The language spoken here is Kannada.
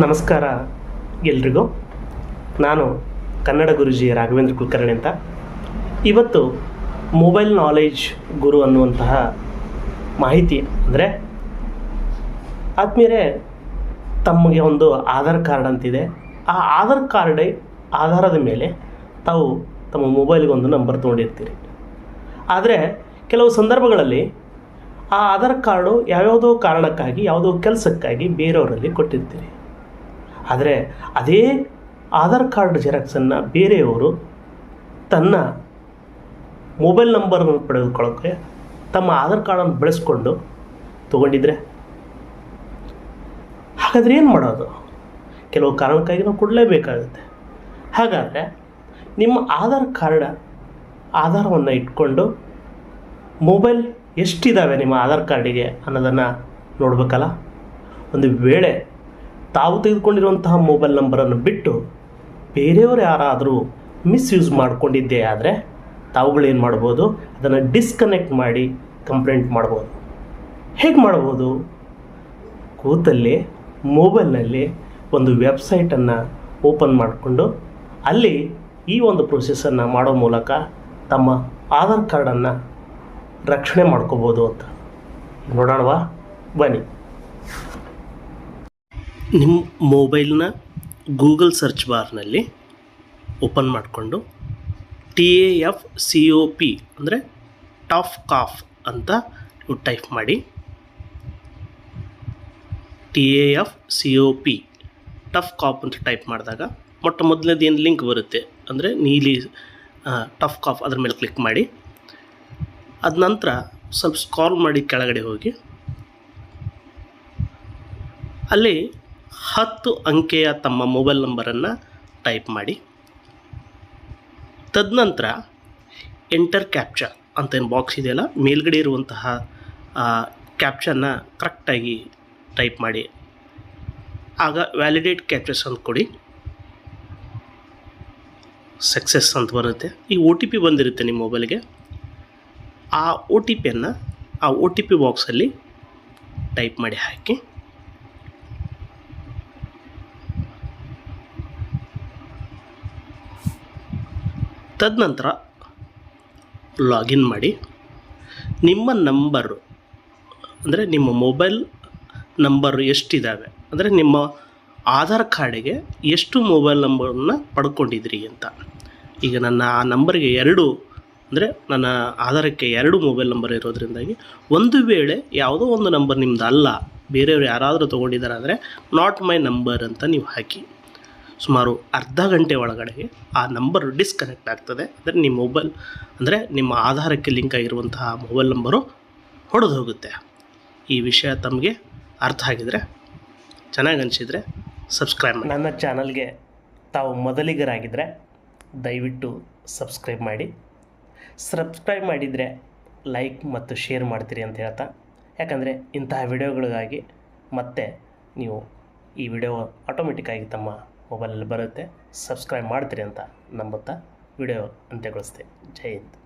ನಮಸ್ಕಾರ ಎಲ್ರಿಗೂ. ನಾನು ಕನ್ನಡ ಗುರುಜಿ ರಾಘವೇಂದ್ರ ಕುಲಕರ್ಣಿ ಅಂತ. ಇವತ್ತು ಮೊಬೈಲ್ ನಾಲೆಜ್ ಗುರು ಅನ್ನುವಂತಹ ಮಾಹಿತಿ ಅಂದರೆ ಆದ್ಮೇಲೆ ತಮಗೆ ಒಂದು ಆಧಾರ್ ಕಾರ್ಡ್ ಅಂತಿದೆ. ಆ ಆಧಾರ್ ಕಾರ್ಡ್ ಆಧಾರದ ಮೇಲೆ ತಾವು ತಮ್ಮ ಮೊಬೈಲ್ಗೆ ಒಂದು ನಂಬರ್ ತೊಗೊಂಡಿರ್ತೀರಿ. ಆದರೆ ಕೆಲವು ಸಂದರ್ಭಗಳಲ್ಲಿ ಆ ಆಧಾರ್ ಕಾರ್ಡು ಯಾವ್ಯಾವುದೋ ಕಾರಣಕ್ಕಾಗಿ, ಯಾವುದೋ ಕೆಲಸಕ್ಕಾಗಿ ಬೇರೆಯವರಲ್ಲಿ ಕೊಟ್ಟಿರ್ತೀರಿ. ಆದರೆ ಅದೇ ಆಧಾರ್ ಕಾರ್ಡ್ ಜೆರಾಕ್ಸನ್ನು ಬೇರೆಯವರು ತನ್ನ ಮೊಬೈಲ್ ನಂಬರನ್ನು ಪಡೆದುಕೊಳ್ಳೋಕ್ಕೆ ತಮ್ಮ ಆಧಾರ್ ಕಾರ್ಡನ್ನು ಬಳಸ್ಕೊಂಡು ತಗೊಂಡಿದ್ರೆ ಹಾಗಾದರೆ ಏನು ಮಾಡೋದು? ಕೆಲವು ಕಾರಣಕ್ಕಾಗಿ ನಾವು ಕೊಡಲೇಬೇಕಾಗುತ್ತೆ. ಹಾಗಾದರೆ ನಿಮ್ಮ ಆಧಾರ್ ಕಾರ್ಡ ಆಧಾರವನ್ನು ಇಟ್ಕೊಂಡು ಮೊಬೈಲ್ ಎಷ್ಟಿದ್ದಾವೆ ನಿಮ್ಮ ಆಧಾರ್ ಕಾರ್ಡಿಗೆ ಅನ್ನೋದನ್ನು ನೋಡಬೇಕಲ್ಲ? ಒಂದು ವೇಳೆ ತಾವು ತೆಗೆದುಕೊಂಡಿರುವಂತಹ ಮೊಬೈಲ್ ನಂಬರನ್ನು ಬಿಟ್ಟು ಬೇರೆಯವರು ಯಾರಾದರೂ ಮಿಸ್ಯೂಸ್ ಮಾಡಿಕೊಂಡಿದ್ದೇ ಆದರೆ ತಾವುಗಳೇನು ಮಾಡ್ಬೋದು? ಅದನ್ನು ಡಿಸ್ಕನೆಕ್ಟ್ ಮಾಡಿ ಕಂಪ್ಲೇಂಟ್ ಮಾಡ್ಬೋದು. ಹೇಗೆ ಮಾಡ್ಬೋದು? ಕೂತಲ್ಲಿ ಮೊಬೈಲ್ನಲ್ಲಿ ಒಂದು ವೆಬ್ಸೈಟನ್ನು ಓಪನ್ ಮಾಡಿಕೊಂಡು ಅಲ್ಲಿ ಈ ಒಂದು ಪ್ರೊಸೆಸನ್ನು ಮಾಡೋ ಮೂಲಕ ತಮ್ಮ ಆಧಾರ್ ಕಾರ್ಡನ್ನು ರಕ್ಷಣೆ ಮಾಡ್ಕೋಬೋದು ಅಂತ. ನೋಡೋಣವಾ? ಬನ್ನಿ. ನಿಮ್ಮ ಮೊಬೈಲ್ನ ಗೂಗಲ್ ಸರ್ಚ್ ಬಾರ್ನಲ್ಲಿ ಓಪನ್ ಮಾಡಿಕೊಂಡು T A F C O P ಅಂದರೆ ಟಾಫ್ ಕಾಫ್ ಅಂತ ನೀವು ಟೈಪ್ ಮಾಡಿ T A F C O P taf cop ಅಂತ ಟೈಪ್ ಮಾಡಿದಾಗ ಮೊಟ್ಟ ಮೊದಲನೇದೇನು ಲಿಂಕ್ ಬರುತ್ತೆ ಅಂದರೆ ನೀಲಿ ಟಫ್ ಕಾಫ್ ಅದ್ರ ಮೇಲೆ ಕ್ಲಿಕ್ ಮಾಡಿ. ಅದ ನಂತರ ಸ್ವಲ್ಪ ಸ್ಕಾಲ್ ಮಾಡಿ ಕೆಳಗಡೆ ಹೋಗಿ. ಅಲ್ಲಿ ಹತ್ತು ಅಂಕೆಯ ತಮ್ಮ ಮೊಬೈಲ್ ನಂಬರನ್ನು ಟೈಪ್ ಮಾಡಿ. ತದನಂತರ ಎಂಟರ್ ಕ್ಯಾಪ್ಚಾ ಅಂತ ಏನು ಬಾಕ್ಸ್ ಇದೆಯಲ್ಲ, ಮೇಲ್ಗಡೆ ಇರುವಂತಹ ಕ್ಯಾಪ್ಚನ್ನ ಕರೆಕ್ಟಾಗಿ ಟೈಪ್ ಮಾಡಿ. ಆಗ ವ್ಯಾಲಿಡೇಟ್ ಕ್ಯಾಪ್ಚರ್ಸ್ ಅಂತ ಕೊಡಿ. ಸಕ್ಸಸ್ ಅಂತ ಬರುತ್ತೆ. ಈ ಒ ಟಿ ಪಿ ಬಂದಿರುತ್ತೆ ನಿಮ್ಮ ಮೊಬೈಲ್ಗೆ ಆ ಒ ಟಿ ಪಿಯನ್ನು ಆ ಒ ಟಿ ಪಿ ಬಾಕ್ಸಲ್ಲಿ ಟೈಪ್ ಮಾಡಿ ಹಾಕಿ. ತದನಂತರ ಲಾಗಿನ್ ಮಾಡಿ ನಿಮ್ಮ ನಂಬರು, ಅಂದರೆ ನಿಮ್ಮ ಮೊಬೈಲ್ ನಂಬರ್ ಎಷ್ಟಿದ್ದಾವೆ ಅಂದರೆ ನಿಮ್ಮ ಆಧಾರ್ ಕಾರ್ಡಿಗೆ ಎಷ್ಟು ಮೊಬೈಲ್ ನಂಬರನ್ನ ಪಡ್ಕೊಂಡಿದ್ರಿ ಅಂತ. ಈಗ ನನ್ನ ಆ ನಂಬರ್ಗೆ ಎರಡು, ಅಂದರೆ ನನ್ನ ಆಧಾರಕ್ಕೆ ಎರಡು ಮೊಬೈಲ್ ನಂಬರ್ ಇರೋದ್ರಿಂದಾಗಿ ಒಂದು ವೇಳೆ ಯಾವುದೋ ಒಂದು ನಂಬರ್ ನಿಮ್ದು ಅಲ್ಲ, ಬೇರೆಯವರು ಯಾರಾದರೂ ತೊಗೊಂಡಿದ್ದಾರೆ ಅಂದರೆ ನಾಟ್ ಮೈ ನಂಬರ್ ಅಂತ ನೀವು ಹಾಕಿ. ಸುಮಾರು ಅರ್ಧ ಗಂಟೆ ಒಳಗಡೆ ಆ ನಂಬರ್ ಡಿಸ್ಕನೆಕ್ಟ್ ಆಗ್ತದೆ. ಅಂದರೆ ನಿಮ್ಮ ಮೊಬೈಲ್ ಅಂದರೆ ನಿಮ್ಮ ಆಧಾರಕ್ಕೆ ಲಿಂಕ್ ಆಗಿರುವಂತಹ ಮೊಬೈಲ್ ನಂಬರು ಹೊಡೆದು ಹೋಗುತ್ತೆ. ಈ ವಿಷಯ ತಮಗೆ ಅರ್ಥ ಆಗಿದರೆ, ಚೆನ್ನಾಗಿ ಅನಿಸಿದರೆ ಸಬ್ಸ್ಕ್ರೈಬ್ ಮಾಡಿ. ನನ್ನ ಚಾನಲ್ಗೆ ತಾವು ಮೊದಲಿಗರಾಗಿದ್ದರೆ ದಯವಿಟ್ಟು ಸಬ್ಸ್ಕ್ರೈಬ್ ಮಾಡಿ. ಸಬ್ಸ್ಕ್ರೈಬ್ ಮಾಡಿದರೆ ಲೈಕ್ ಮತ್ತು ಶೇರ್ ಮಾಡ್ತೀರಿ ಅಂತ ಹೇಳ್ತಾ. ಯಾಕಂದರೆ ಇಂತಹ ವಿಡಿಯೋಗಳಿಗಾಗಿ ಮತ್ತೆ ನೀವು ಈ ವಿಡಿಯೋ ಆಟೋಮೆಟಿಕ್ಕಾಗಿ ತಮ್ಮ ಮೊಬೈಲಲ್ಲಿ ಬರುತ್ತೆ. ಸಬ್ಸ್ಕ್ರೈಬ್ ಮಾಡ್ತೀರಿ ಅಂತ ನಂಬುತ್ತಾ ವಿಡಿಯೋ ಅಂತ್ಯಗೊಳಿಸ್ತೆ. ಜೈ ಹಿಂದ್.